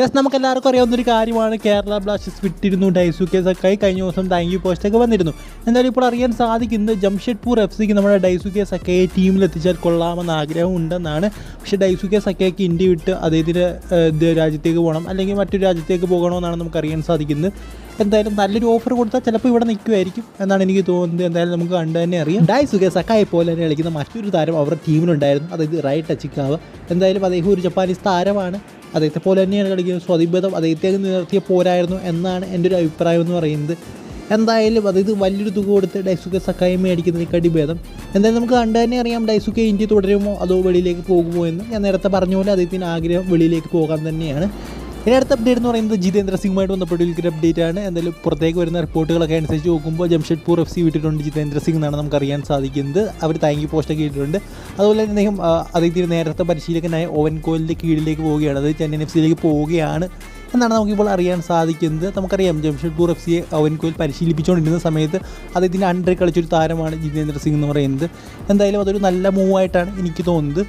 Yes നമുക്ക് എല്ലാവർക്കും അറിയാവുന്ന ഒരു കാര്യമാണ്. കേരള ബ്ലാസ്റ്റേഴ്സ് വിട്ടിരുന്നു. ഡൈസുക്കെ സക്കായി കഴിഞ്ഞ ദിവസം താങ്ക് യു പോസ്റ്റൊക്കെ വന്നിരുന്നു. എന്തായാലും ഇപ്പോൾ അറിയാൻ സാധിക്കുന്നത് ജംഷഡ്പൂർ എഫ് സിക്ക് നമ്മുടെ ഡൈസുക്കെ സക്കയെ ടീമിൽ എത്തിച്ചാൽ കൊള്ളാമെന്ന് ആഗ്രഹം ഉണ്ടെന്നാണ് പക്ഷേ ഡൈസുക്കെ സക്കയ്ക്ക് ഇന്ത്യ വിട്ട് അദ്ദേഹത്തിന്റെ രാജ്യത്തേക്ക് പോകണം. അല്ലെങ്കിൽ മറ്റൊരു രാജ്യത്തേക്ക് പോകണമെന്നാണ് നമുക്ക് അറിയാൻ സാധിക്കുന്നത്. എന്തായാലും നല്ലൊരു ഓഫർ കൊടുത്താൽ ചിലപ്പോൾ ഇവിടെ നിൽക്കുമായിരിക്കും എന്നാണ് എനിക്ക് തോന്നുന്നത്. എന്തായാലും നമുക്ക് കണ്ടു തന്നെ അറിയാം. ഡൈസുക്കെ സക്കായെ പോലെ തന്നെ കളിക്കുന്ന മറ്റൊരു താരം അവരുടെ ടീമിലുണ്ടായിരുന്നു അതായത് റൈറ്റ് ടച്ചിക്കാവ് എന്തായാലും അദ്ദേഹം ഒരു ജപ്പാനീസ് താരമാണ്. അദ്ദേഹത്തെ പോലെ തന്നെയാണ് കളിക്കുന്നത്. സ്വതിബദ്ധം അദ്ദേഹത്തെ നിർത്തിയ പോരായിരുന്നു എന്നാണ് എന്റെ ഒരു അഭിപ്രായം എന്ന് പറയുന്നത്. എന്തായാലും അതായത് വലിയൊരു തുക കൊടുത്ത് ഡൈസുക്കെ സഹായം മേടിക്കുന്നതിനെക്കാട്ടി ഭേദം. എന്തായാലും നമുക്ക് കണ്ടു തന്നെ അറിയാം ഡൈസുക്കെ ഇന്ത്യ തുടരുമോ അതോ വെളിയിലേക്ക് പോകുമോ എന്ന്. ഞാൻ നേരത്തെ പറഞ്ഞ പോലെ അദ്ദേഹത്തിന് ആഗ്രഹം വെളിയിലേക്ക് പോകാൻ തന്നെയാണ്. ഇനി അടുത്ത അപ്ഡേറ്റ് എന്ന് പറയുന്നത് ജിതേന്ദ്ര സിംഗുമായിട്ട് ബന്ധപ്പെട്ട ഒരു അപ്ഡേറ്റ് ആണ്. എന്തായാലും പുറത്തേക്ക് വരുന്ന റിപ്പോർട്ടുകളൊക്കെ അനുസരിച്ച് നോക്കുമ്പോൾ ജംഷഡ്പൂർ എഫ് സി വിട്ടിട്ടുണ്ട് ജിതേന്ദ്ര സിംഗ് എന്നാണ് നമുക്ക് അറിയാൻ സാധിക്കുന്നത് അവർ താങ്ക് യു പോസ്റ്റൊക്കെ ഇട്ടിട്ടുണ്ട്. അതുപോലെ തന്നെ അദ്ദേഹം അദ്ദേഹത്തിന് നേരത്തെ പരിശീലകനായ ഓവൻ കോലിന്റെ കീഴിലേക്ക് പോവുകയാണ്. അതായത് ചെന്നൈയിൻ എഫ് സിയിലേക്ക് പോവുകയാണ് എന്നാണ് നമുക്കിപ്പോൾ അറിയാൻ സാധിക്കുന്നത്. നമുക്കറിയാം ജംഷഡ്പൂർ എഫ് സിയെ ഓവൻ കോയിൽ പരിശീലിപ്പിച്ചുകൊണ്ടിരുന്ന സമയത്ത് അദ്ദേഹത്തിന്റെ അണ്ടറിൽ കളിച്ചൊരു താരമാണ് ജിതേന്ദ്ര സിംഗ് എന്ന് പറയുന്നത്. എന്തായാലും അതൊരു നല്ല മൂവായിട്ടാണ് എനിക്ക് തോന്നുന്നത്.